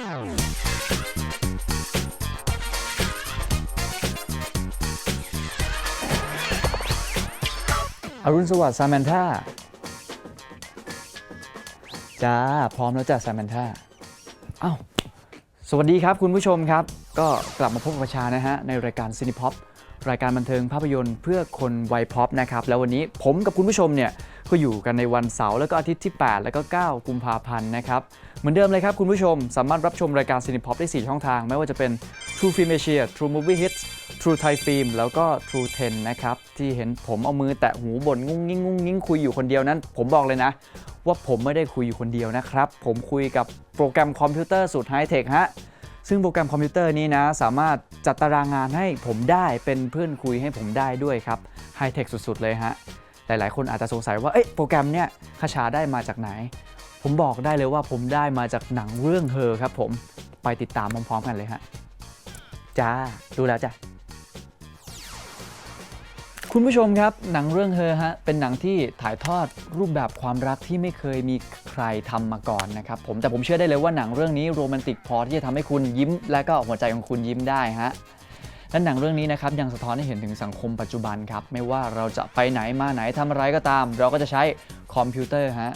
อรุณสวัสดิ์ซามนท่าจ้า พร้อมแล้วจ้ะซามนท่าอ้าว สวัสดีครับคุณผู้ชมครับ ก็กลับมาพบกับประชานะฮะ ในรายการซินิพ็อปรายการบันเทิงภาพยนตร์เพื่อคนวัยพ็อปนะครับ แล้ววันนี้ผมกับคุณผู้ชมเนี่ย ก็อยู่กันในวันเสาร์แล้วก็อาทิตย์ที่ 8 แล้วก็ 9 กุมภาพันธ์นะครับ เหมือนเดิมเลยครับคุณผู้ชม สามารถรับชมรายการซินิพ็อปได้ 4 ช่องทาง ไม่ว่าจะเป็น True Film Asia True Movie Hits True Thai Film แล้วก็ True 10 นะครับ ที่เห็นผมเอามือแตะหูบ่นงุ้งงิ้งงุ้งงิ้งคุยอยู่คนเดียวนั้น ผมบอกเลยนะ ว่าผมไม่ได้คุยอยู่คนเดียวนะครับ ผมคุยกับโปรแกรมคอมพิวเตอร์สุดไฮเทคฮะซึ่งโปรแกรมคอมพิวเตอร์นี้นะ สามารถจัดตารางงานให้ผมได้เป็นเพื่อนคุยให้ผมได้ด้วยครับไฮเทคสุดๆเลยฮะ หลาย ๆ คนอาจจะสงสัยว่าเอ๊ะโปรแกรมเนี่ยคาชาได้มาจากไหน ผมบอกได้เลยว่าผมได้มาจากหนังเรื่องเฮอครับผมไปติดตามพร้อม ๆ กันเลยฮะจ้าดูแล้วจ้ะคุณผู้ชมครับหนังเรื่องเฮอฮะเป็นหนังที่ถ่ายทอดรูปแบบความรักที่ไม่เคยมีใครทำมาก่อนนะครับผมแต่ผมเชื่อได้เลยว่าหนังเรื่องนี้โรแมนติกพอที่จะทำให้คุณยิ้ม และก็หัวใจของคุณยิ้มได้ฮะ และหนังเรื่องนี้นะครับยังสะท้อนให้เห็นถึงสังคมปัจจุบันครับ ไม่ว่าเราจะไปไหนมาไหนทำอะไรก็ตาม เราก็จะใช้คอมพิวเตอร์ฮะ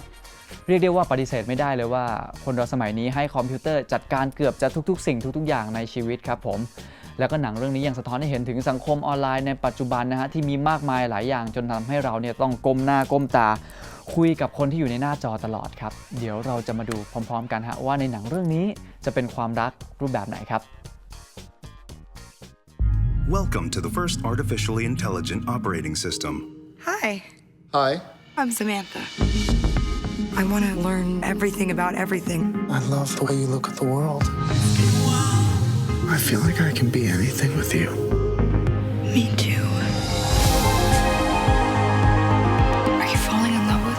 เรียกได้ว่าปฏิเสธไม่ได้เลยว่า คนเราสมัยนี้ให้คอมพิวเตอร์จัดการเกือบจะทุกๆ สิ่งทุก ๆ อย่างในชีวิตครับผม แล้วก็หนังเรื่องนี้ยังสะท้อนให้เห็นถึงสังคมออนไลน์ในปัจจุบันนะฮะที่มีมากมายหลายอย่างจนทำให้เราเนี่ยต้องก้มหน้าก้มตา คุยกับคนที่อยู่ในหน้าจอตลอดครับ เดี๋ยวเราจะมาดูพร้อม ๆ กันฮะว่าในหนังเรื่องนี้จะเป็นความรักรูปแบบไหนครับ Welcome to the first artificially intelligent operating system. Hi, Hi. I'm Samantha. I want to learn everything about everything. I love the way you look at the world. I feel like I can be anything with you. Me too. Are you falling in love with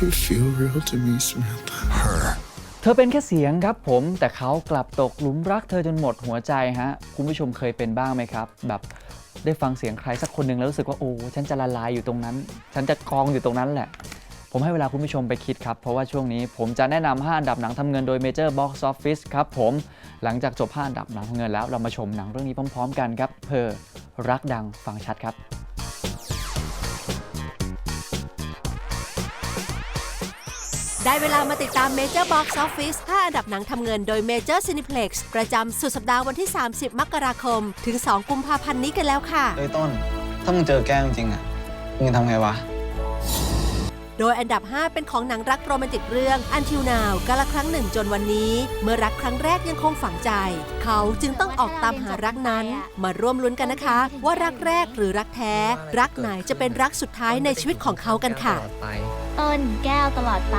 her? You feel real to me, Samantha. เธอเป็นแค่เสียงครับผม แต่เขากลับตกหลุมรักเธอจนหมดหัวใจฮะ คุณผู้ชมเคยเป็นบ้างไหมครับ แบบได้ฟังเสียงใครสักคนหนึ่งแล้วรู้สึกว่าโอ้ฉันจะละลายอยู่ตรงนั้น ฉันจะกองอยู่ตรงนั้นแหละ ผมให้เวลาคุณผู้ชมไปคิดครับ เพราะว่าช่วงนี้ผมจะแนะนำ5อันดับหนังทำเงินโดย Major Box Office ครับผม หลังจากจบ5อันดับหนังทำเงินแล้วเรามาชมหนังเรื่องนี้พร้อม ๆ กันครับเพอรักดังฟังชัดครับ ได้เวลามาติดตาม Major Box Office 5 อันดับหนังทำเงินโดย Major Cineplex ประจำสุดสัปดาห์วันที่ 30 มกราคม ถึง 2 กุมภาพันธ์นี้กันแล้วค่ะ เอ้ยต้น ถ้ามึงเจอแก้วจริงอะ มึงจะทำไงวะ โดยอันดับ 5 เป็นของหนังรักโรแมนติกเรื่อง Until Now กาละครั้งหนึ่งจนวันนี้ เมื่อรักครั้งแรกยังคงฝังใจ เขาจึงต้องออกตามหารักนั้น มาร่วมลุ้นกันนะคะ ว่ารักแรกหรือรักแท้ รักไหนจะเป็นรักสุดท้ายในชีวิตของเขากันค่ะ ต้นแก้วตลอดไป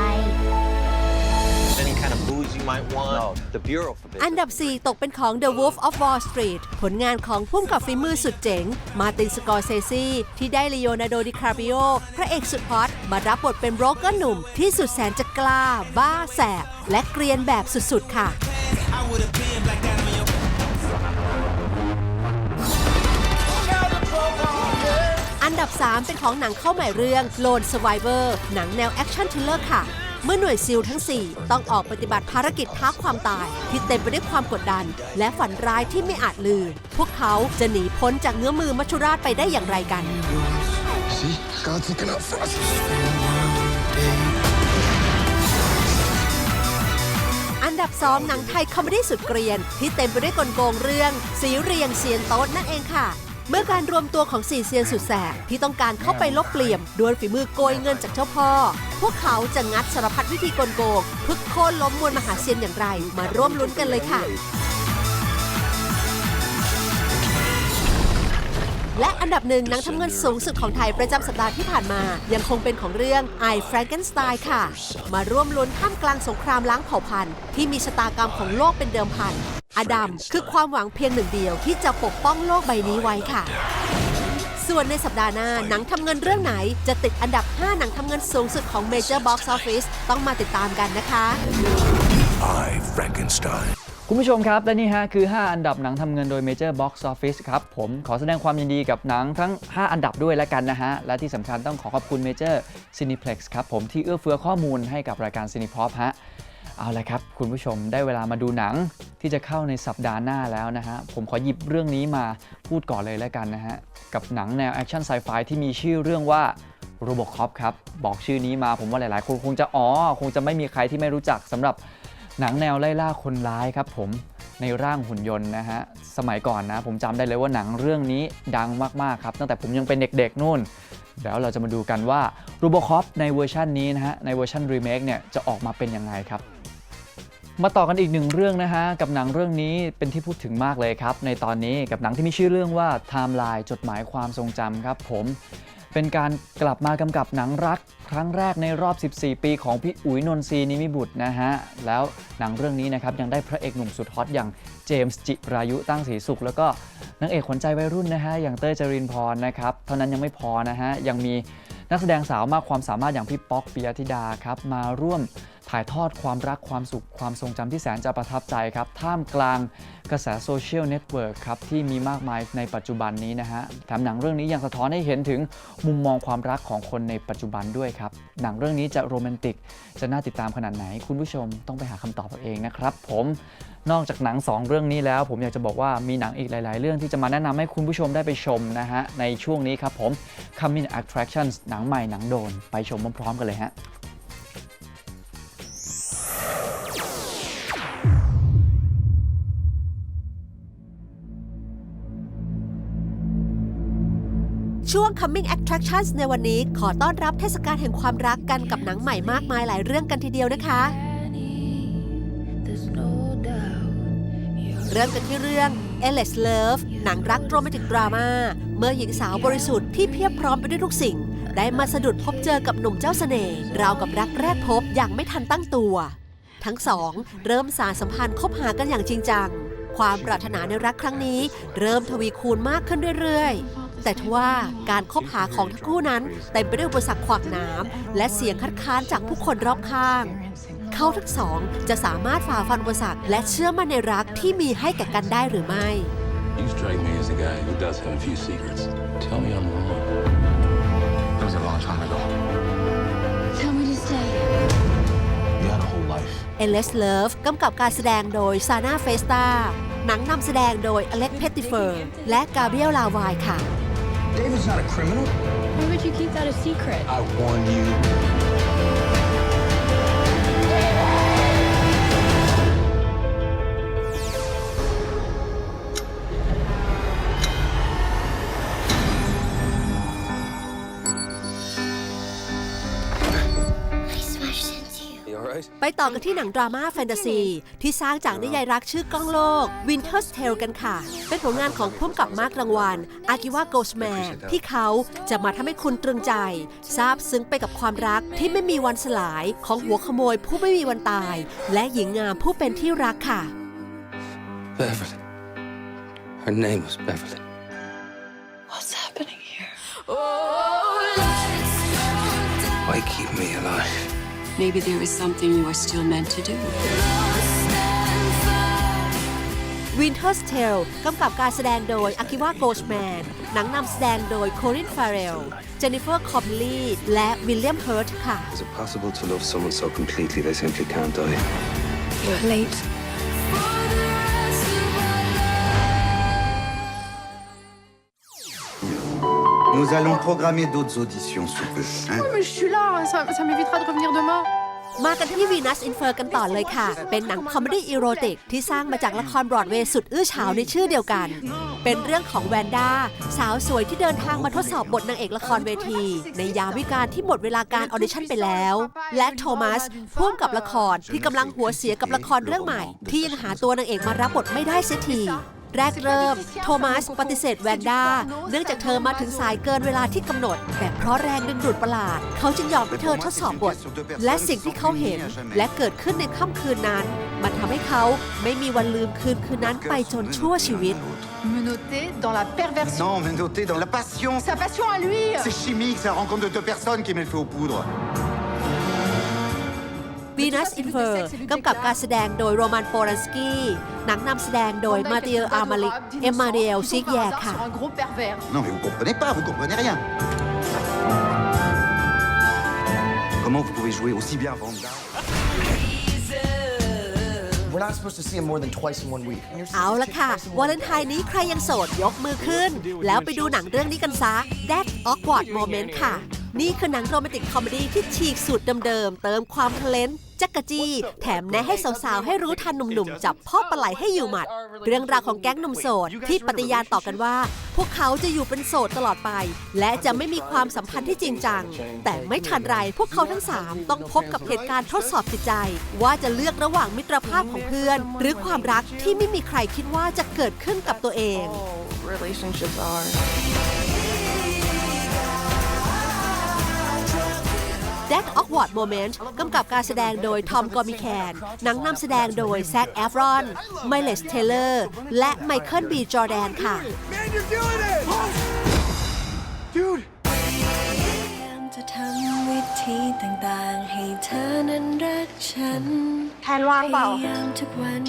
Any kind of booze you might want. No, the Bureau for อันดับ 4 ตกเป็นของ The Wolf of Wall Street ผลงานของพุ่มกับฝีมือสุดเจ๋ง มาตินสกอร์เซซีที่ได้เลโอนาร์โดดิคาปิโอ พระเอกสุดฮอต มารับบทเป็นโบรกเกอร์หนุ่มที่สุดแสนจะกล้า บ้าแสบ และเกรียนแบบสุดๆค่ะ อันดับ 3 เป็นของหนังเข้าใหม่เรื่อง Lone Survivor หนังแนวแอคชั่นทริลเลอร์ค่ะเมื่อหน่วยซิลทั้ง 4 ต้องออกปฏิบัติภารกิจท้าความตาย ที่เต็มไปด้วยความกดดัน และฝันร้ายที่ไม่อาจลืม พวกเขาจะหนีพ้นจากเงื้อมือมัจจุราชไปได้อย่างไรกัน God's looking out for us. อันดับ 2 หนังไทยคอมเมดี้สุดเกรียน ที่เต็มไปด้วยกลโกงเรื่อง สีเรียงเซียนโต๊ดนั่นเองค่ะ เมื่อการรวมตัวของสี่เซียนสุดแสบที่ต้องการเข้าไปลบเปลี่ยมด้วยฝีมือโกยเงินจากเจ้าพ่อ พวกเขาจะงัดสารพัดวิธีกลโกงพึกโค่นล้มมวลมหาเซียนอย่างไร มาร่วมลุ้นกันเลยค่ะ และอันดับหนึ่งหนังทำเงินสูงสุดของไทยประจำสัปดาห์ที่ผ่านมา ยังคงเป็นของเรื่อง I Frankenstein ค่ะ มาร่วมลุ้นท่ามกลางสงครามล้างเผ่าพันธุ์ที่มีชะตากรรมของโลกเป็นเดิมพันอดัมคือความหวังเพียงหนึ่งเดียวที่จะปกป้องโลกใบนี้ไว้ค่ะส่วนในสัปดาห์หน้า หนังทำเงินเรื่องไหน จะติดอันดับ 5 หนังทำเงินสูงสุดของ Major Box Office ต้องมาติดตามกันนะคะ I, Frankenstein. คุณผู้ชมครับ และนี่ฮะคือ 5 อันดับหนังทำเงินโดย Major Box Office ครับผมขอแสดงความยินดีกับหนังทั้ง 5 อันดับด้วยแล้วกันนะฮะ และที่สำคัญต้องขอขอบคุณ Major Cineplex ครับผมที่เอื้อเฟื้อข้อมูลให้กับรายการ Cinepop ฮะเอาละครับ คุณผู้ชมได้เวลามาดูหนังที่จะเข้าในสัปดาห์หน้าแล้วนะฮะ ผมขอหยิบเรื่องนี้มาพูดก่อนเลยแล้วกันนะฮะ กับหนังแนวแอคชั่นไซไฟที่มีชื่อเรื่องว่า Robocop ครับ บอกชื่อนี้มาผมว่าหลายๆ คนคงจะอ๋อ คงจะไม่มีใครที่ไม่รู้จักสำหรับ หนังแนวไล่ล่าคนร้ายครับผมในร่างหุ่นยนต์นะฮะ สมัยก่อนนะ ผมจำได้เลยว่าหนังเรื่องนี้ดังมาก ๆ ครับ ตั้งแต่ผมยังเป็นเด็ก ๆ นู่นเดี๋ยวเราจะมาดูกันว่า Robocop ในเวอร์ชันนี้นะฮะ ในเวอร์ชันรีเมคเนี่ย จะออกมาเป็นยังไงครับ มาต่อกันอีกหนึ่งเรื่องนะฮะ กับหนังเรื่องนี้เป็นที่พูดถึงมากเลยครับ ในตอนนี้กับหนังที่มีชื่อเรื่องว่า Timeline จดหมายความทรงจำครับผม เป็นการกลับมากำกับหนังรักครั้งแรกในรอบ 14 ปีของพี่อุ๋ยนนทรีนิมิบุตรนะฮะ แล้วหนังเรื่องนี้นะครับยังได้พระเอกหนุ่มสุดฮอตอย่างเจมส์จิรายุตั้งศรีสุข แล้วก็นางเอกขวัญใจวัยรุ่นนะฮะ อย่างเต้ยจรินพรนะครับ เท่านั้นยังไม่พอนะฮะ ยังมีนักแสดงสาวมากความสามารถอย่างพี่ป๊อกปิยธิดาครับมาร่วมถ่ายทอดความรักความสุขความทรงจำที่แสนจะประทับใจครับท่ามกลาง กระแสโซเชียลเน็ตเวิร์กครับที่มีมากมายในปัจจุบันนี้นะฮะแถมหนังเรื่องนี้ยังสะท้อนให้เห็นถึงมุมมองความรักของคนในปัจจุบันด้วยครับ หนังเรื่องนี้จะโรแมนติก จะน่าติดตามขนาดไหน คุณผู้ชมต้องไปหาคำตอบเอาเองนะครับผมนอกจากหนัง 2 เรื่องนี้แล้ว ผมอยากจะบอกว่ามีหนังอีกหลาย ๆ เรื่องที่จะมาแนะนำให้คุณผู้ชมได้ไปชมนะฮะในช่วงนี้ครับผม Coming Attractions หนังใหม่หนังโดนไปชมพร้อมๆกันเลยฮะ ช่วง Coming Attractions ในวันนี้ขอต้อนรับเทศกาลแห่งความรักกันกับหนังใหม่มากมายหลายเรื่องกันทีเดียวนะคะ เริ่มกันที่เรื่อง e l l e s Love หนังรักโรแมนติกดราม่าเมื่อหญิงสาวบริสุทธิ์ที่เพียบพร้อมไปด้วยทุกสิ่ง ได้มาสะดุดพบเจอกับหนุ่มเจ้าเสน่ห์ราวกับรักแรกพบอย่างไม่ทันตั้งตัว ทั้งสองเริ่มสารสัมพันธ์คบหากันอย่างจริงจัง ความปรารถนาในรักครั้งนี้ เริ่มทวีคูณมากขึ้นเรื่อยๆ แต่ทว่าการคบหาของทั้งคู่นั้นเต็มไปด้วยอุปสรรคขวากหน้ำและเสียงคัดค้านจากผู้คนรอบข้าง เขาทั้งสองจะสามารถฝ่าฟันอุปสรรคและเชื่อมั่นในรักที่มีให้แก่กันได้หรือไม่ You strike me as a guy who does have a few secrets. Tell me I'm wrong. That was a long time ago. Tell me to stay. You had a whole life. e l l e s Love กำกับการแสดงโดยซาน่าเฟสตาหนังนำแสดงโดยอเล็กเพตติเฟอร์ และกาเบรียลลาวายค่ะ David's not a criminal. Why would you keep that a secret? I warn you. ไปต่อกันที่หนังดราม่าแฟนตาซี ที่สร้างจากนิยายรักชื่อกล้องโลก Winter's Tale กันค่ะ เป็นผลงานของพุ่มกับมาร์กรางวัล อากิวาโกสแมนที่เขาจะมาทำให้คุณตรึงใจซาบซึ้งไปกับความรักที่ไม่มีวันสลายของหัวขโมยผู้ไม่มีวันตาย และหญิงงามผู้เป็นที่รักค่ะ Beverly. Her name was Beverly. What's happening here? Why keep me alive? Maybe there is something you are still meant to do. Winter's Tale กำกับการแสดงโดยอากิวาโกสแมนหนังนำแสดงโดยโครินฟาเรลเจนนิเฟอร์คอมลีและวิลเลียมเฮิร์ตค่ะ Is it possible to love someone so completely they simply can't die? You're late. Nous allons programmer d'autres auditions sous peu. hein. Mais je suis là, ça, ça m'évitera de revenir demain. มากันที่วีนัสอินเฟอร์กันต่อเลยค่ะ เป็นหนังคอมเมดี้อีโรติก ที่สร้างมาจากละครบรอดเวย์สุดอื้อฉาวในชื่อเดียวกัน เป็นเรื่องของแวนด้า สาวสวยที่เดินทางมาทดสอบบทนางเอกละครเวที ในยามวิการที่หมดเวลาการออดิชั่นไปแล้ว และโทมัสพ่วงกับละครที่กำลังหัวเสียกับละครเรื่องใหม่ ที่ยังหาตัวนางเอกมารับบทไม่ได้เสียที แรกเริ่ม โทมัสปฏิเสธแวนด้า เนื่องจากเธอมาถึงสายเกินเวลาที่กำหนด แต่เพราะแรงดึงดูดประหลาด เขาจึงยอมให้เธอทดสอบบท และสิ่งที่เขาเห็นและเกิดขึ้นในค่ำคืนนั้น มันทำให้เขาไม่มีวันลืมคืนคืนนั้นไปจนชั่วชีวิต Me noter dans la perversion. Non, mais notez dans la passion. Sa passion à lui. C'est chimique, c'est la rencontre de deux personnes qui met le feu aux poudres. Venus in Fur กำกับการแสดงโดยโรมันโปรันสกี้ หนังนำแสดงโดยมาเตียอามาลิก เอมมาเรียลซิกแยกค่ะ Sur un gros pervers. Non, mais vous comprenez pas, vous comprenez rien. Comment vous pouvez jouer aussi bien Vanda We're not supposed to see him more than twice in one week. And you're เอาละค่ะ วาเลนไทน์นี้ใครยังโสดยกมือขึ้น แล้วไปดูหนังเรื่องนี้กันซะ That Awkward Moment ค่ะ นี่คือหนังโรแมนติกคอมเมดี้ที่ฉีกสูตรเดิมๆ เติมความทะเลนจักกะจี้ แถมแนะให้สาวๆ ให้รู้ทันหนุ่มๆ จับพ่อปลาไหลให้อยู่หมัด เรื่องราวของแก๊งหนุ่มโสด ที่ปฏิญาณต่อกันว่า พวกเขาจะอยู่เป็นโสดตลอดไป และจะไม่มีความสัมพันธ์ที่จริงจัง แต่ไม่ทันไรพวกเขาทั้งสามต้องพบกับเหตุการณ์ทดสอบจิตใจ ว่าจะเลือกระหว่างมิตรภาพของเพื่อน หรือความรักที่ไม่มีใครคิดว่าจะเกิดขึ้นกับตัวเอง relationships are. That Awkward Moment กำกับการแสดงโดยทอมกอมิแคนหนังนำแสดงโดยแซคแอฟรอน ไมเลสเทเลอร์ และไมเคิลบีจอร์แดนค่ะ จะทำวิธีต่างๆ ให้เธอนั้นรักฉันแทนว่างเปล่า พยายามทุกวัน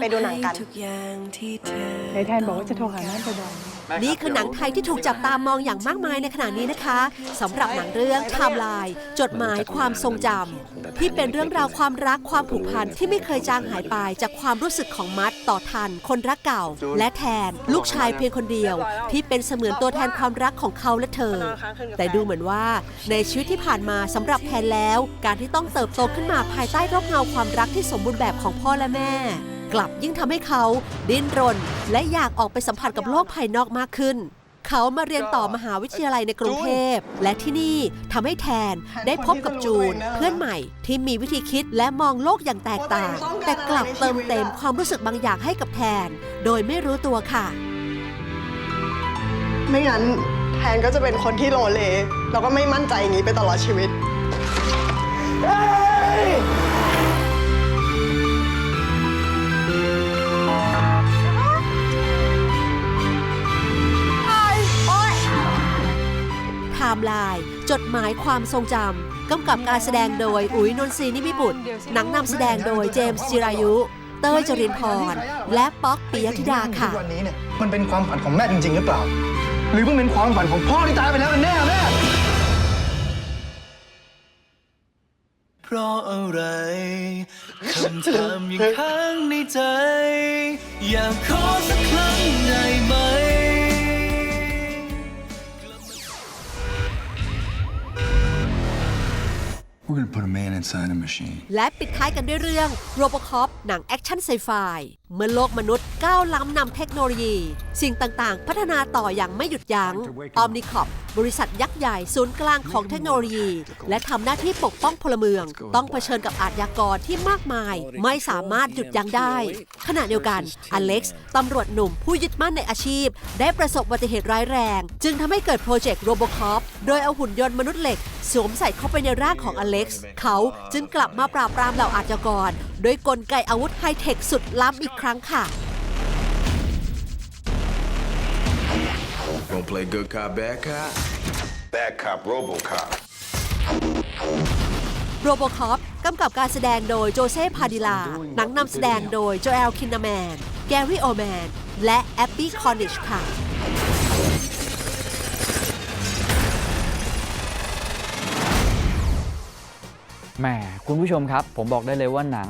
ไปดูหนังกันทุกอย่างที่เธอในแทนบอกว่าจะโทรหาแม่บ่อย นี่คือหนังไทยที่ถูกจับตามองอย่างมากมายในขณะนี้นะคะสำหรับหนังเรื่องไทม์ไลน์จดหมายความทรงจำที่เป็นเรื่องราวความรักความผูกพันที่ไม่เคยจางหายไปจากความรู้สึกของมัดต่อทัน คนรักเก่า และแทนลูกชายเพียงคนเดียว ที่เป็นเสมือนตัวแทนความรักของเขาและเธอ แต่ดูเหมือนว่าในชีวิตที่ผ่านมาสำหรับแทนแล้ว การที่ต้องเติบโตขึ้นมาภายใต้ร่มเงาความรักที่สมบูรณ์แบบของพ่อและแม่ กลับยิ่งทำให้เขาดิ้นรน และอยากออกไปสัมผัสกับโลกภายนอกมากขึ้น เขามาเรียนต่อมหาวิทยาลัยในกรุงเทพ และที่นี่ทำให้แทนได้พบกับจูนเพื่อนใหม่ที่มีวิธีคิดและมองโลกอย่างแตกต่าง แต่กลับเติมเต็มความรู้สึกบางอย่างให้กับแทน โดยไม่รู้ตัวค่ะ ไม่งั้นแทนก็จะเป็นคนที่โลเลแล้วก็ไม่มั่นใจอย่างนี้ไปตลอดชีวิต ม์ไลน์จดหมายความทรงจำ กำกับการแสดงโดยอุ๋ยนนทรีนิมิบุตร หนังนำแสดงโดยเจมส์จิรายุ เต้ยจรินพร และป๊อกปิยธิดาค่ะ วันนี้เนี่ยมันเป็นความฝันของแม่จริง ๆ หรือเปล่า หรือมันเป็นความฝันของพ่อที่ตายไปแล้วกันแน่แม่เพราะอะไรคำถามยังค้างในใจ อยากขอสักครั้งได้ไหม We're gonna put a man inside a machine. และปิดท้ายกันด้วยเรื่อง Robocop หนังแอคชั่นไซไฟเมื่อโลกมนุษย์ก้าวล้ำนำเทคโนโลยี สิ่งต่างๆ พัฒนาต่ออย่างไม่หยุดยัง้ง Omnicop บริษัทยักษ์ใหญ่ศูนย์กลางของเทคโนโลยี และทำหน้าที่ปกป้องพลเมือง ต้องเผชิญกับอาชญากรที่มากมาย ไม่สามารถหยุดยั้งได้ ขณะเดียวกันอเล็กซ์ตำรวจหนุ่มผู้ยึดมั่นในอาชีพ ได้ประสบอุบัติเหตุร้ายแรง จึงทำให้เกิดโปรเจกต์ Robocop โดยเอาหุ่นยนต์มนุษย์เหล็ก สวมใส่เข้าไปในร่างของอเล็กซ์เขาจึงกลับมาปราบปรามเหล่าอาชญากรโดยกลไกอาวุธไฮเทคสุดล้ำอีกครั้งค่ะ Gonna play good cop, bad cop? Bad cop, Robocop. Robocop กำกับการแสดงโดยโจเซ่พาดิลา หนังนำแสดงโดยโจเอลคินนาแมน แกรี่โอแมน และแอบบี้คอนิชค่ะ แหมคุณผู้ชมครับ ผมบอกได้เลยว่าหนัง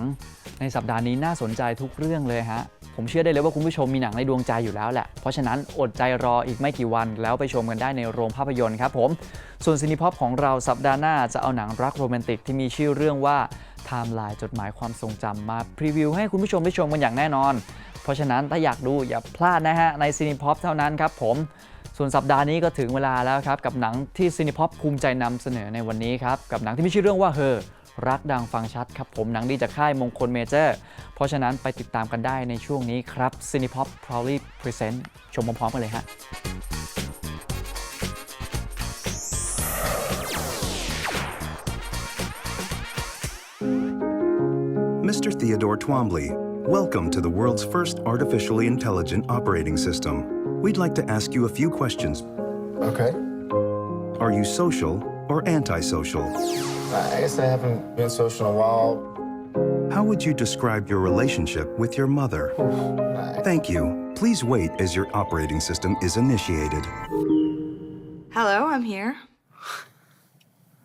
ในสัปดาห์นี้น่าสนใจทุกเรื่องเลยฮะ ผมเชื่อได้เลยว่าคุณผู้ชมมีหนังในดวงใจอยู่แล้วแหละ เพราะฉะนั้นอดใจรออีกไม่กี่วันแล้วไปชมกันได้ในโรงภาพยนตร์ครับผม ส่วนซินิพ็อปของเราสัปดาห์หน้าจะเอาหนังรักโรแมนติกที่มีชื่อเรื่องว่าไทม์ไลน์จดหมายความทรงจำมาพรีวิวให้คุณผู้ชมได้ชมกันอย่างแน่นอน เพราะฉะนั้นถ้าอยากดูอย่าพลาดนะฮะในซินิพ็อปเท่านั้นครับผมส่วนสัปดาห์นี้ก็ถึงเวลาแล้วครับกับหนังที่ซินิพ็อปภูมิใจนำเสนอในวันนี้ครับกับหนังที่มีชื่อเรื่องว่าเฮอ รักดังฟังชัดครับผมหนังดีจากค่ายมงคลเมเจอร์ เพราะฉะนั้นไปติดตามกันได้ในช่วงนี้ครับ Cinepop Proudly Present ชมพร้อมๆกันเลยฮะ Mr. Theodore Twombly, welcome to the world's first artificially intelligent operating system. We'd like to ask you a few questions. Okay. Are you social or antisocial? I guess I haven't been social in a while. How would you describe your relationship with your mother? Thank you. Please wait as your operating system is initiated. Hello, I'm here.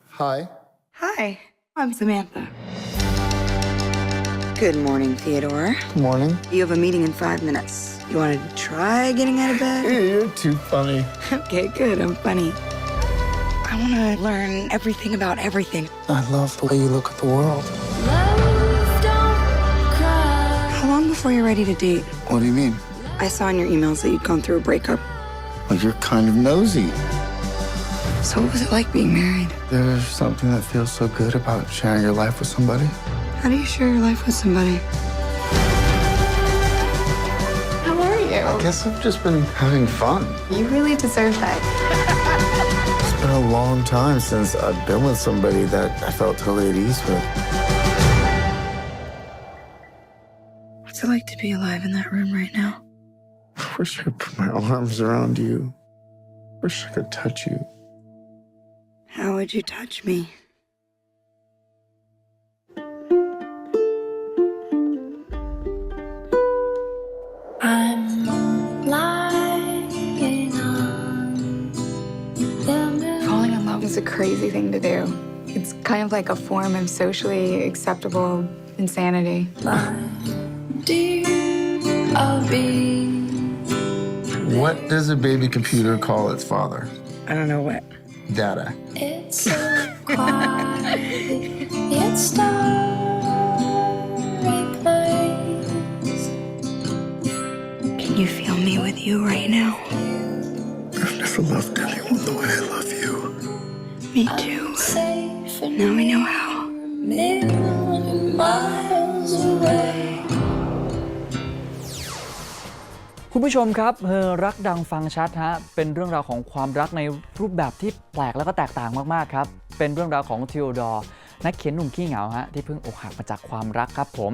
Hi. Hi, I'm Samantha. Good morning, Theodore. Good Morning. You have a meeting in five minutes. You want to try getting out of bed? You're too funny. Okay, good. I'm funny. I want to learn everything about everything. I love the way you look at the world. How long before you're ready to date? What do you mean? I saw in your emails that you'd gone through a breakup. Well, you're kind of nosy. So, what was it like being married? There's something that feels so good about sharing your life with somebody. How do you share your life with somebody? How are you? I guess I've just been having fun. You really deserve that. It's been a long time since I've been with somebody that I felt totally at ease with. What's it like to be alive in that room right now? I wish I could put my arms around you. Wish I could touch you. How would you touch me? Crazy thing to do. It's kind of like a form of socially acceptable insanity. Dear, I'll be What does a baby computer call its father? I don't know what. Data. It's so quiet. It's starry place. Can you feel me with you right now? I've never loved anyone the way I love you. Me too. Safe and Now I know how. million miles away. คุณผู้ชมครับเฮอรักดังฟังชัดฮะ เป็นเรื่องราวของความรักในรูปแบบที่แปลกแล้วก็แตกต่างมากๆครับ เป็นเรื่องราวของทีโอดอร์นักเขียนหนุ่มขี้เหงาฮะที่เพิ่งอกหักมาจากความรักครับผม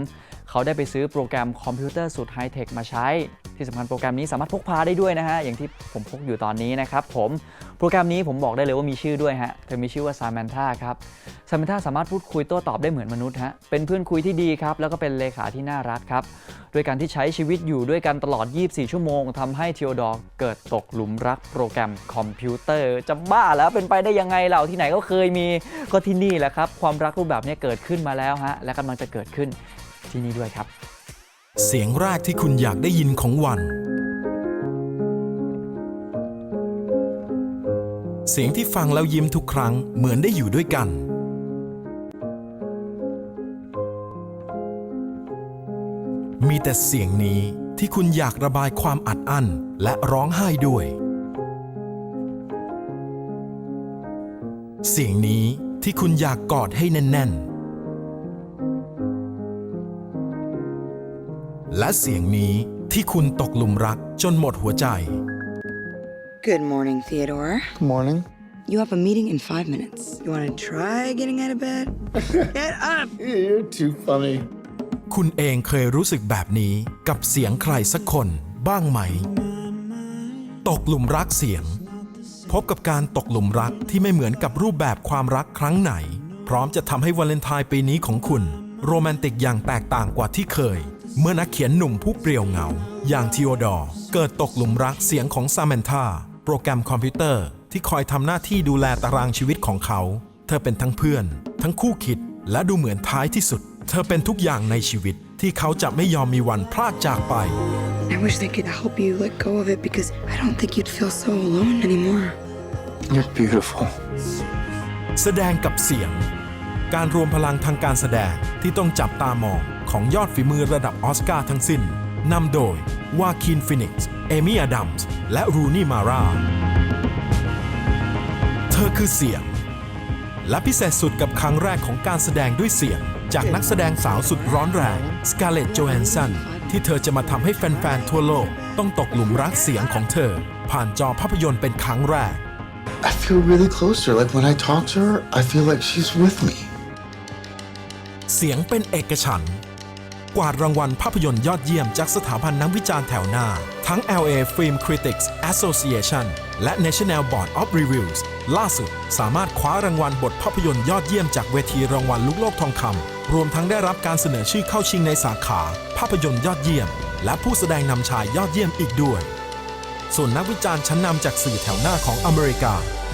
เขาได้ไปซื้อโปรแกรมคอมพิวเตอร์สุดไฮเทคมาใช้ ที่สำคัญโปรแกรมนี้สามารถพกพาได้ด้วยนะฮะ อย่างที่ผมพกอยู่ตอนนี้นะครับผมโปรแกรมนี้ผมบอกได้เลยว่ามีชื่อด้วยฮะ เธอมีชื่อว่า Samantha ครับ Samantha สามารถพูดคุยโต้ตอบได้เหมือนมนุษย์ฮะเป็นเพื่อนคุยที่ดีครับ แล้วก็เป็นเลขาที่น่ารักครับด้วยการที่ใช้ชีวิตอยู่ด้วยกันตลอด 24 ชั่วโมงทำให้เทีโอดอร์เกิดตกหลุมรักโปรแกรมคอมพิวเตอร์ จะบ้าแล้วเป็นไปได้ยังไงเราที่ไหนก็เคยมีก็ที่นี่แหละครับ ความรักรูปแบบนี้เกิดขึ้นมาแล้วฮะและกำลังจะเกิดขึ้น ที่นี่ด้วยครับ เสียงแรกที่คุณอยากได้ยินของวัน เสียงที่ฟังแล้วยิ้มทุกครั้งเหมือนได้อยู่ด้วยกัน มีแต่เสียงนี้ที่คุณอยากระบายความอัดอั้นและร้องไห้ด้วย เสียงนี้ที่คุณอยากกอดให้แน่น ๆ และเสียงนี้ที่คุณตกหลุมรักจนหมดหัวใจ Good morning, Theodore. Morning. You have a meeting in five minutes. You want to try getting out of bed? Get up! You're too funny. คุณเองเคยรู้สึกแบบนี้กับเสียงใครสักคนบ้างไหม ตกหลุมรักเสียง พบกับการตกหลุมรักที่ไม่เหมือนกับรูปแบบความรักครั้งไหน พร้อมจะทำให้วาเลนไทน์ปีนี้ของคุณ โรแมนติกอย่างแตกต่างกว่าที่เคย เมื่อนักเขียนหนุ่มผู้เปรี่ยวเหงา อย่างทีโอดอร์เกิดตกหลุมรักเสียงของซามนธาโปรแกรมคอมพิวเตอร์ที่คอยทำหน้าที่ดูแลตารางชีวิตของเขา เธอเป็นทั้งเพื่อน ทั้งคู่คิด และดูเหมือนท้ายที่สุด เธอเป็นทุกอย่างในชีวิตที่เขาจะไม่ยอมมีวันพลาดจากไป I wish they could help you let go of it because I don't think you'd feel so alone anymore. You're beautiful. แสดงกับเสียง การรวมพลังทางการแสดงที่ต้องจับตามอง ของยอดฝีมือระดับออสการ์ทั้งสิ้น นำโดยวาคินฟินิกซ์เอมี่อดัมส์ และรูนี่มาราเธอคือเสียง และพิเศษสุดกับครั้งแรกของการแสดงด้วยเสียง จากนักแสดงสาวสุดร้อนแรงสกาเลตโจแฮนสันที่เธอจะมาทำให้แฟน ๆ ทั่วโลก ต้องตกหลุมรักเสียงของเธอ ผ่านจอภาพยนตร์เป็นครั้งแรก I feel really close to her. Like when I talk to her, I feel like she's with me. เสียงเป็นเอกฉันท์ กวาดรางวัลภาพยนตร์ยอดเยี่ยมจากสถาบันนักวิจารณ์แถวหน้า ทั้ง LA Film Critics Association และ National Board of Reviews ล่าสุดสามารถคว้ารางวัลบทภาพยนตร์ยอดเยี่ยมจากเวทีรางวัลลูกโลกทองคำรวมทั้งได้รับการเสนอชื่อเข้าชิงในสาขา ภาพยนตร์ยอดเยี่ยม และผู้แสดงนำชายยอดเยี่ยมอีกด้วย ส่วนนักวิจารณ์ชั้นนำจากสื่อแถวหน้าของอเมริกา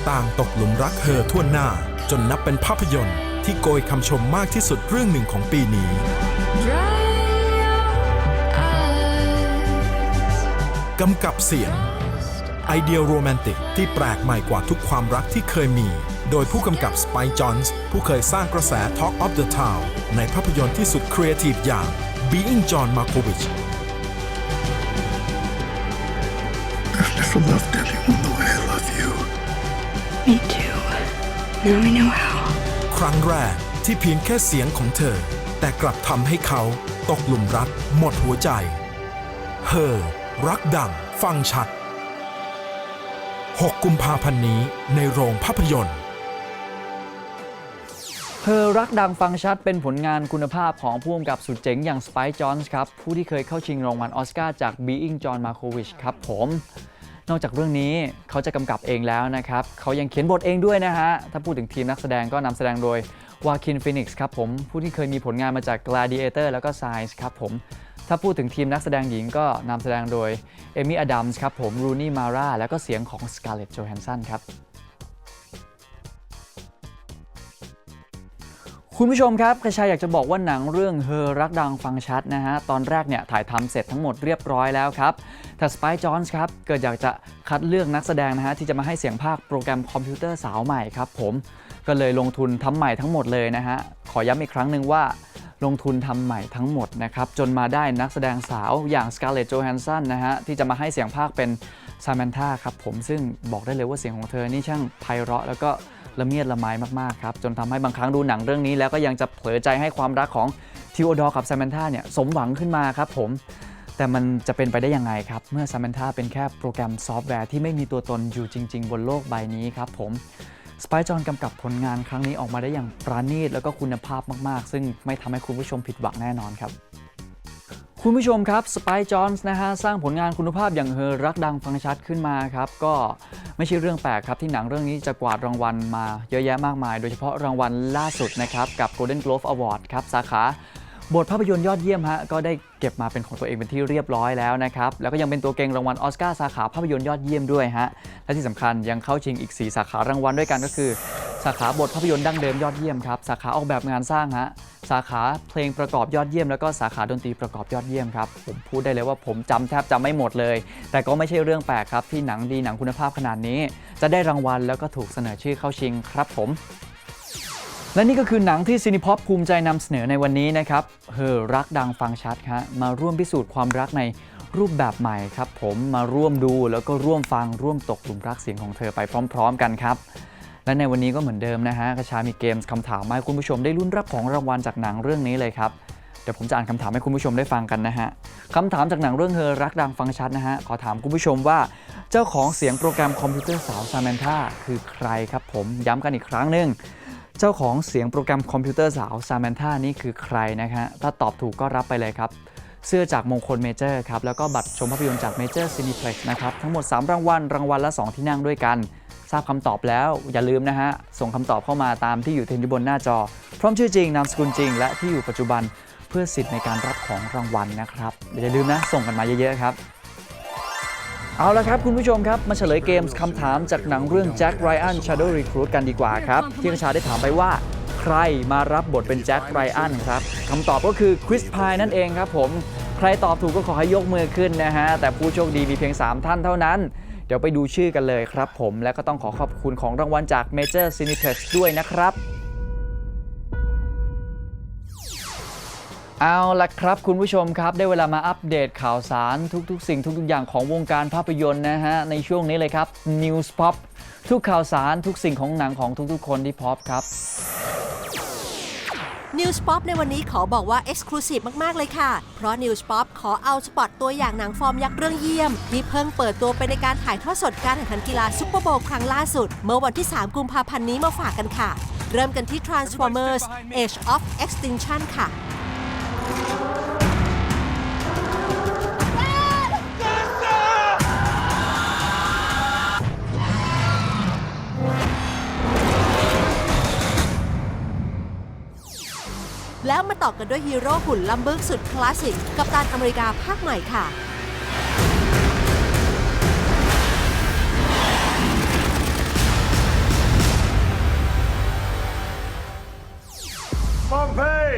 ต่างตกหลุมรักเธอทั่วหน้า จนนับเป็นภาพยนตร์ที่โกยคำชมมากที่สุดเรื่องหนึ่งของปีนี้ กำกับเสียงไอเดียโรแมนติกที่แปลกใหม่กว่าทุกความรักที่เคยมี โดยผู้กำกับสไปจอนส์ผู้เคยสร้างกระแส Talk of the Town ในภาพยนตร์ที่สุดครีเอทีฟอย่าง Being John Malkovich I've never loved anyone the way I love you. Me too. Now I know how. ครั้งแรกที่เพียงแค่เสียงของเธอ แต่กลับทำให้เขาตกหลุมรักหมดหัวใจเฮอ รักดังฟังชัด 6 กุมภาพันธ์นี้ในโรงภาพยนตร์ เธอรักดังฟังชัดเป็นผลงานคุณภาพของผู้กำกับสุดเจ๋งอย่างสไปจอนส์ครับ ผู้ที่เคยเข้าชิงรางวัลออสการ์จาก Being John Malkovich ครับผม นอกจากเรื่องนี้เขาจะกำกับเองแล้วนะครับ เขายังเขียนบทเองด้วยนะฮะ ถ้าพูดถึงทีมนักแสดงก็นำแสดงโดยวาคินฟินิกส์ครับผม ผู้ที่เคยมีผลงานมาจาก Gladiator แล้วก็ Signs ครับผม ถ้าพูดถึงทีมนักแสดงหญิงก็นำแสดงโดยเอมี่อดัมส์ครับผมรูนี่มาร่าแล้วก็เสียงของสการ์เล็ตโจแฮนสันครับ คุณผู้ชมครับกระชายอยากจะบอกว่าหนังเรื่องเฮอรักดังฟังชัดนะฮะ ตอนแรกเนี่ยถ่ายทำเสร็จทั้งหมดเรียบร้อยแล้วครับแต่สไปจอนส์ครับเกิดอยากจะคัดเลือกนักแสดงนะฮะ ที่จะมาให้เสียงภาคโปรแกรมคอมพิวเตอร์สาวใหม่ครับผมก็เลยลงทุนทำใหม่ทั้งหมดเลยนะฮะขอย้ำอีกครั้งหนึ่งว่า ลงทุนทำใหม่ทั้งหมดนะครับจนมาได้นักแสดงสาวอย่างสกาเลตโจแฮนสันนะฮะที่จะมาให้เสียงภาคเป็นซามนธาครับผมซึ่งบอกได้เลยว่าเสียงของเธอนี่ช่างไพเราะแล้วก็ละเมียดละไมมากๆครับจนทำให้บางครั้งดูหนังเรื่องนี้ แล้วก็ยังจะเผลอใจให้ความรักของทิโอดอร์กับซามนธาเนี่ยสมหวังขึ้นมาครับผมแต่มันจะเป็นไปได้ยังไงครับ เมื่อซามนธาเป็นแค่โปรแกรมซอฟต์แวร์ที่ไม่มีตัวตนอยู่จริง ๆ บนโลกใบนี้ครับผม สไปจอนกำกับผลงานครั้งนี้ออกมาได้อย่างปราณีตแล้วก็คุณภาพมาก ๆ ซึ่งไม่ทำให้คุณผู้ชมผิดหวังแน่นอนครับคุณผู้ชมครับสไปจอนส์นะฮะสร้างผลงานคุณภาพอย่างเฮอรักดังฟังชัดขึ้นมาครับก็ไม่ใช่เรื่องแปลกครับที่หนังเรื่องนี้จะกวาดรางวัลมาเยอะแยะมากมาย โดยเฉพาะรางวัลล่าสุดนะครับกับ Golden Globe Award ครับสาขา บทภาพยนตร์ยอดเยี่ยมฮะก็ได้เก็บมาเป็นของตัวเองเป็นที่เรียบร้อยแล้วนะครับ แล้วก็ยังเป็นตัวเก่งรางวัลออสการ์สาขาภาพยนตร์ยอดเยี่ยมด้วยฮะและที่สำคัญยังเข้าชิงอีก 4 สาขารางวัลด้วยกันก็คือ สาขาบทภาพยนตร์ดั้งเดิมยอดเยี่ยมครับสาขาออกแบบงานสร้างฮะสาขาเพลงประกอบยอดเยี่ยม แล้วก็สาขาดนตรีประกอบยอดเยี่ยมครับผมพูดได้เลยว่าผมจำแทบจำไม่หมดเลย แต่ก็ไม่ใช่เรื่องแปลกครับที่หนังดีหนังคุณภาพขนาดนี้ จะได้รางวัลแล้วก็ถูกเสนอชื่อเข้าชิงครับผม และนี่ก็คือหนังที่ซินิพ็อปภูมิใจนำเสนอในวันนี้นะครับเฮอรักดังฟังชัดฮะมาร่วมพิสูจน์ความรักในรูปแบบใหม่ครับผมมาร่วมดูแล้วก็ร่วมฟังร่วมตกหลุมรักเสียงของเธอไปพร้อม ๆ กันครับ และในวันนี้ก็เหมือนเดิมนะฮะกระชามีเกมส์คำถามมาให้คุณผู้ชมได้ลุ้นรับของรางวัลจากหนังเรื่องนี้เลยครับเดี๋ยวผมจะอ่านคำถามให้คุณผู้ชมได้ฟังกันนะฮะคำถามจากหนังเรื่องเฮอรักดังฟังชัดนะฮะขอถามคุณผู้ชมว่า เจ้าของเสียงโปรแกรมคอมพิวเตอร์สาวซามนธาคือใครครับผมย้ำกันอีกครั้งหนึ่ง เจ้าของเสียงโปรแกรมคอมพิวเตอร์สาวซามนธานี่คือใครนะฮะถ้าตอบถูกก็รับไปเลยครับ เสื้อจากมงคลเมเจอร์ครับ แล้วก็บัตรชมภาพยนตร์จากเมเจอร์ซีนิเพล็กซ์นะครับ ทั้งหมด 3 รางวัล รางวัลละ 2 ที่นั่งด้วยกัน ทราบคำตอบแล้วอย่าลืมนะฮะ ส่งคำตอบเข้ามาตามที่อยู่เทนอยู่บนหน้าจอ พร้อมชื่อจริง นามสกุลจริง และที่อยู่ปัจจุบันเพื่อสิทธิ์ในการรับของรางวัลนะครับอย่าลืมนะส่งกันมาเยอะๆครับ เอาละครับคุณผู้ชมครับมาเฉลยเกมส์คำถามจากหนังเรื่อง Jack Ryan Shadow Recruit กันดีกว่าครับ ที่กระชาได้ถามไปว่า ใครมารับบทเป็นแจ็คไรอันครับคำตอบก็คือคริสพายนั่นเองครับผม ใครตอบถูกก็ขอให้ยกมือขึ้นนะฮะ แต่ผู้โชคดีมีเพียง 3 ท่านเท่านั้น เดี๋ยวไปดูชื่อกันเลยครับผมและก็ต้องขอขอบคุณของรางวัลจาก Major Cineplex ด้วยนะครับ เอาละครับคุณผู้ชมครับ ได้เวลามาอัปเดตข่าวสารทุกๆ สิ่งทุกๆอย่างของวงการภาพยนตร์นะฮะ ในช่วงนี้เลยครับ News Pop ทุกข่าวสารทุกสิ่งของหนังของทุกๆ คนที่พอปครับ News Pop ในวันนี้ขอบอกว่า Exclusive มาก ๆ เลยค่ะ เพราะ News Pop ขอเอาสปอตตัวอย่างหนังฟอร์มยักษ์เรื่องเยี่ยม ที่เพิ่งเปิดตัวไปในการถ่ายทอดสดการแข่งขันกีฬาซุปเปอร์โบว์ครั้งล่าสุด เมื่อวันที่ 3 กุมภาพันธ์นี้มาฝากกันค่ะ เริ่มกันที่ Transformers Age of Extinction ค่ะ แล้วมาต่อกันด้วยฮีโร่หุ่นลำบึกสุดคลาสสิกกับตันอเมริกาภาคใหม่ค่ะ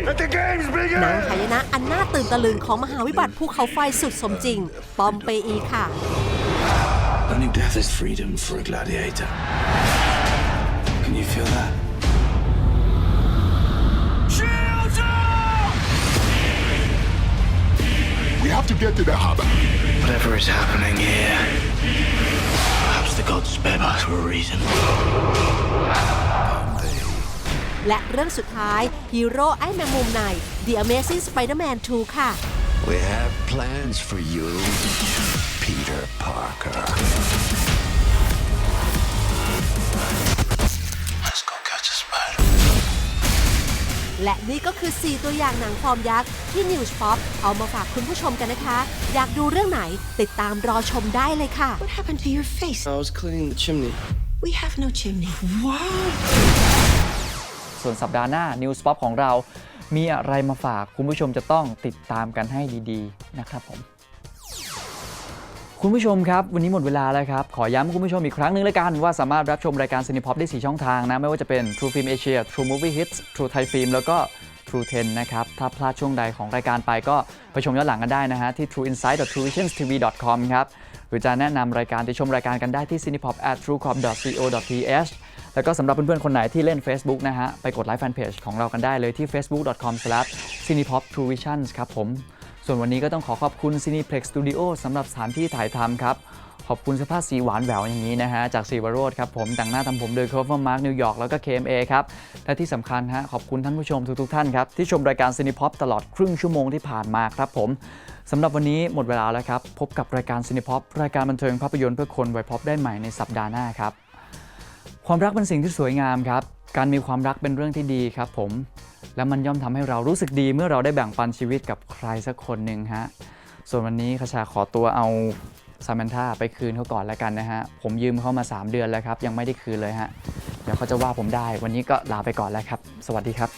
หนังหายนะอันน่าตื่นตะลึงของมหาวิบัติภูเขาไฟสุดสมจริง ปอมเปอีค่ะ Only death is freedom for a gladiator. Can you feel that? We have to get to the harbor. Whatever is happening here, perhaps the gods spared us for a reason. และเรื่องสุดท้ายฮีโร่ไอ้แมงมุมใน The Amazing Spider-Man 2 ค่ะ We have plans for you, Peter Parker. Let's go catch a spider. และนี่ก็คือ 4 ตัวอย่างหนังฟอร์มยักษ์ที่ News Pop เอามาฝากคุณผู้ชมกันนะคะ อยากดูเรื่องไหนติดตามรอชมได้เลยค่ะ What happened to your face? I was cleaning the chimney. We have no chimney. Wow. ส่วนสัปดาห์หน้า News Pop ของเรา มีอะไรมาฝากคุณผู้ชมจะต้องติดตามกันให้ดีๆ นะครับผม คุณผู้ชมครับ วันนี้หมดเวลาแล้วครับ ขอย้ำคุณผู้ชมอีกครั้งหนึงแล้วกันว่าสามารถรับชมรายการ Cinepop ได้ 4 ช่องทางนะ ไม่ว่าจะเป็น True Film Asia True Movie Hits True Thai Film แล้วก็ True 10 นะครับ ถ้าพลาดช่วงใดของรายการไปก็ไปชมย้อนหลังกันได้นะฮะ ที่ trueinsight.truevisionstv.com ครับ หรือจะแนะนำรายการติชมรายการกันได้ที่ cinepop at truecom.co.th แล้วก็สำหรับเพื่อนๆ คนไหนที่เล่น Facebook นะฮะ ไปกดไลค์แฟนเพจของเรากันได้เลยที่ facebook.com/cinepoptruevisions ครับผม ส่วนวันนี้ก็ต้องขอขอบคุณ Cineplex Studio สำหรับสถานที่ถ่ายทำครับ ขอบคุณเสื้อผ้าสีหวานแหววอย่างนี้นะฮะ จากสีวโรดครับผมแต่งหน้าทำผมโดย Cover Mark New York แล้วก็ KMA ครับ และที่สำคัญฮะขอบคุณท่านผู้ชมทุกๆท่านครับที่ชมรายการ Cinepop ตลอดครึ่งชั่วโมงที่ผ่านมาครับผมสำหรับวันนี้หมดเวลาแล้วครับพบกับรายการ Cinepop รายการบันเทิงภาพยนตร์เพื่อคนวัยพอปได้ใหม่ในสัปดาห์หน้าครับ ความรักเป็นสิ่งที่สวยงามครับ การมีความรักเป็นเรื่องที่ดีครับผม และมันย่อมทำให้เรารู้สึกดีเมื่อเราได้แบ่งปันชีวิตกับใครสักคนหนึ่งฮะ ส่วนวันนี้คชาขอตัวเอาซามันธาไปคืนเขาก่อนแล้วกันนะฮะ ผมยืมเขามา 3 เดือนแล้วครับ ยังไม่ได้คืนเลยฮะ เดี๋ยวเขาจะว่าผมได้ วันนี้ก็ลาไปก่อนแล้วครับ สวัสดีครับ